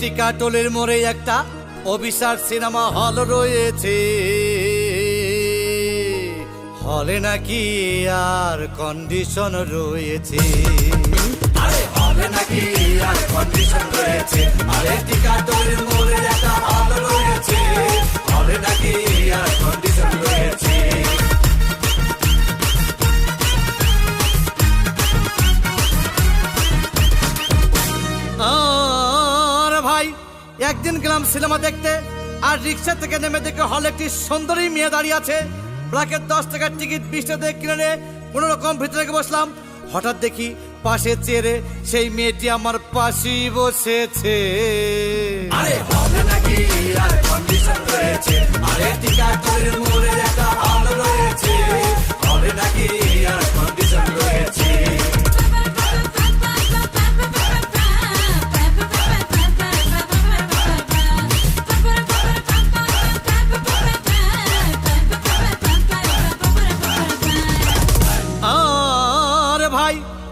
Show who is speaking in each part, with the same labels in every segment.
Speaker 1: টিকাটলের মোড়ে একটা অভিশার cinema hall রয়েছে। হলে নাকি আর কন্ডিশন রয়েছে। আরে, হলে নাকি আর কন্ডিশন রয়েছে। আরে একদিন গেলাম সিনেমা দেখতে, আর রিক্সা থেকে নেমে দেখে হলে একটি সুন্দরী মেয়ে দাঁড়িয়ে আছে। ব্ল্যাকের দশ টাকার টিকিট বিশ টাকা কিনে নিয়ে কোনো রকম ভিতরে বসলাম। হঠাৎ দেখি পাশে চেয়ারে সেই মেয়েটি আমার পাশেই বসেছে। আরে নাকি? আরে কন্ডিশন রয়েছে। আরে টিকা করে একটা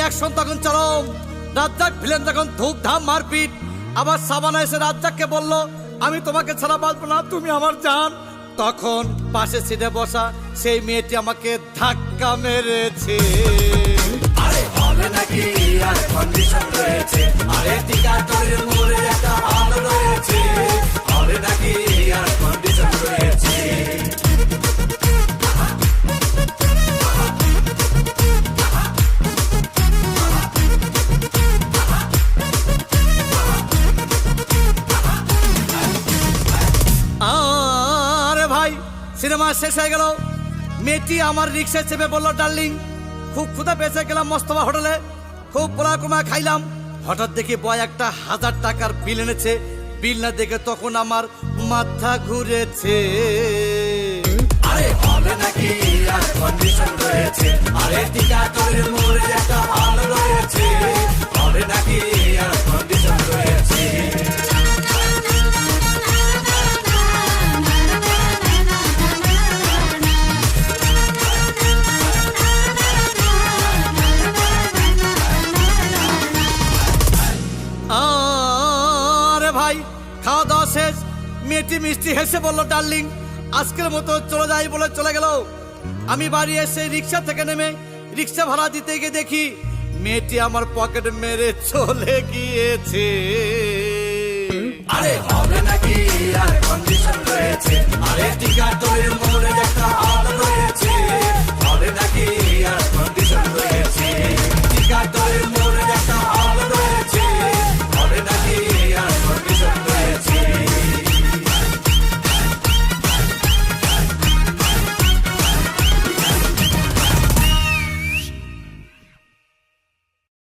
Speaker 1: অ্যাকশন তখন চরম রাজ্জাক ভিলেন তখন ধূপধাম মারপিট, আবার সাবানা এসে রাজ্জাককে বলল, আমি তোমাকে ছাড়া বাঁচবো না, তুমি আমার জান। তখন পাশে সিটে বসা সেই মেয়েটি আমাকে ধাক্কা মেরেছে। আরে হবে নাকি? আর কন্ডিশন রয়েছে। আরে টিকা তোর একটা সিনেমা শেষ হয়ে গেল। মেয়েটি আমার রিক্সায় চেপে বলল, ডার্লিং, খুব ক্ষুদা পেয়েছে, গেলাম মস্তবা হোটেলে। খুব পোলা কুমা খাইলাম। হঠাৎ দেখি বয় একটা হাজার টাকার বিল এনেছে। বিল না দেখে তখন আমার মাথা ঘুরেছে। আরে নাকি? আর কন্ডিশন রয়েছে। আরে টিকাটলের মোড়ে একটা হল রয়েছে। হবে নাকি? দাওয়া শেষ। মেয়েটি মিষ্টি হেসে বলল, ডার্লিং, আজকের মতো চলে যাই বলে চলে গেল। আমি বাড়ি এসে রিক্সা থেকে নেমে রিক্সা ভাড়া দিতে গিয়ে দেখি মেয়েটি আমার পকেট মেরে চলে গিয়েছে। আরে হবে নাকি আর